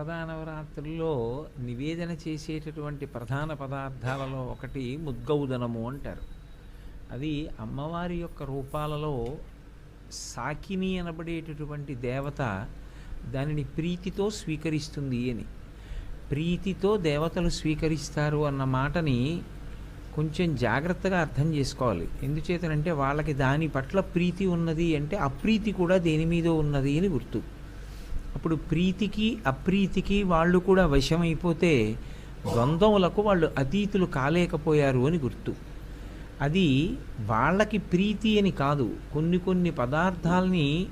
ప్రధాన నవరాత్రుల్లో నివేదన చేసేటటువంటి ప్రధాన పదార్థాలలో ఒకటి ముద్గౌదనము అంటారు. అది అమ్మవారి యొక్క రూపాలలో సాకిని అనబడేటటువంటి దేవత దానిని ప్రీతితో స్వీకరిస్తుంది అని. ప్రీతితో దేవతలు స్వీకరిస్తారు అన్న మాటని కొంచెం జాగ్రత్తగా అర్థం చేసుకోవాలి. ఎందుచేతనంటే వాళ్ళకి దాని పట్ల ప్రీతి ఉన్నది అంటే అప్రీతి కూడా దేని మీద ఉన్నది అని గుర్తు. అప్పుడు ప్రీతికి అప్రీతికి వాళ్ళు కూడా వశమైపోతే ద్వంద్వములకు వాళ్ళు అతీతులు కాలేకపోయారు అని గుర్తు. అది వాళ్ళకి ప్రీతి అని కాదు. కొన్ని కొన్ని పదార్థాలని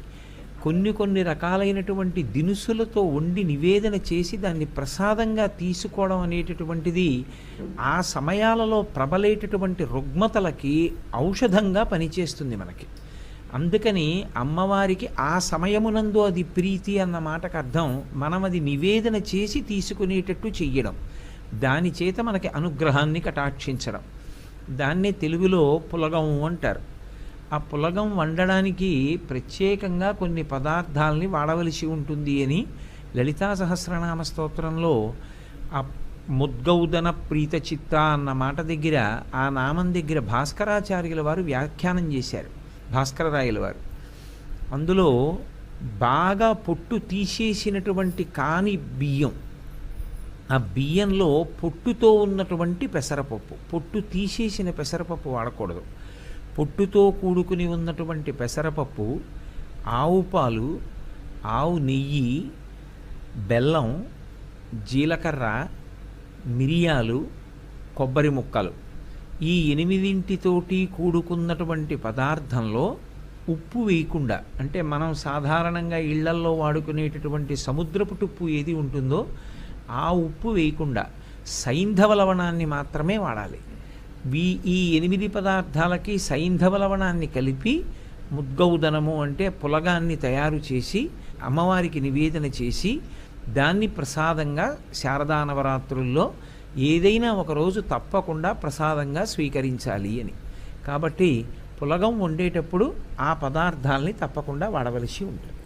కొన్ని కొన్ని రకాలైనటువంటి దినుసులతో వండి నివేదన చేసి దాన్ని ప్రసాదంగా తీసుకోవడం అనేటటువంటిది ఆ సమయాలలో ప్రబలేటటువంటి రుగ్మతలకి ఔషధంగా పనిచేస్తుంది మనకి. అందుకని అమ్మవారికి ఆ సమయమునందు అది ప్రీతి అన్న మాటకు అర్థం మనం అది నివేదన చేసి తీసుకునేటట్టు చెయ్యడం. దాని చేత మనకి అనుగ్రహాన్ని కటాక్షించడం. దాన్నే తెలుగులో పులగం అంటారు. ఆ పులగం వండడానికి ప్రత్యేకంగా కొన్ని పదార్థాలని వాడవలసి ఉంటుంది అని లలితా సహస్రనామ స్తోత్రంలో ఆ ముద్గౌదన ప్రీత చిత్త అన్న మాట దగ్గర ఆ నామం దగ్గర భాస్కరాచార్యుల వారు వ్యాఖ్యానం చేశారు. భాస్కరరాయల వారు. అందులో బాగా పొట్టు తీసేసినటువంటి కాని బియ్యం ఆ బియ్యంలో పొట్టుతో ఉన్నటువంటి పెసరపప్పు పొట్టు తీసేసిన పెసరపప్పు వాడకూడదు. పొట్టుతో కూడుకుని ఉన్నటువంటి పెసరపప్పు ఆవు పాలు ఆవు నెయ్యి బెల్లం జీలకర్ర మిరియాలు కొబ్బరి ముక్కలు. ఈ ఎనిమిదింటితోటి కూడుకున్నటువంటి పదార్థంలో ఉప్పు వేయకుండా అంటే మనం సాధారణంగా ఇళ్ళల్లో వాడుకునేటటువంటి సముద్రపు టుప్పు ఏది ఉంటుందో ఆ ఉప్పు వేయకుండా సైంధవ లవణాన్ని మాత్రమే వాడాలి. వీ ఈ ఎనిమిది పదార్థాలకి సైంధవ లవణాన్ని కలిపి ముద్గౌదనము అంటే పులగాన్ని తయారు చేసి అమ్మవారికి నివేదన చేసి దాన్ని ప్రసాదంగా శారదా నవరాత్రుల్లో ఏదైనా ఒకరోజు తప్పకుండా ప్రసాదంగా స్వీకరించాలి అని. కాబట్టి పులగం వండేటప్పుడు ఆ పదార్థాలని తప్పకుండా వాడవలసి ఉంటుంది.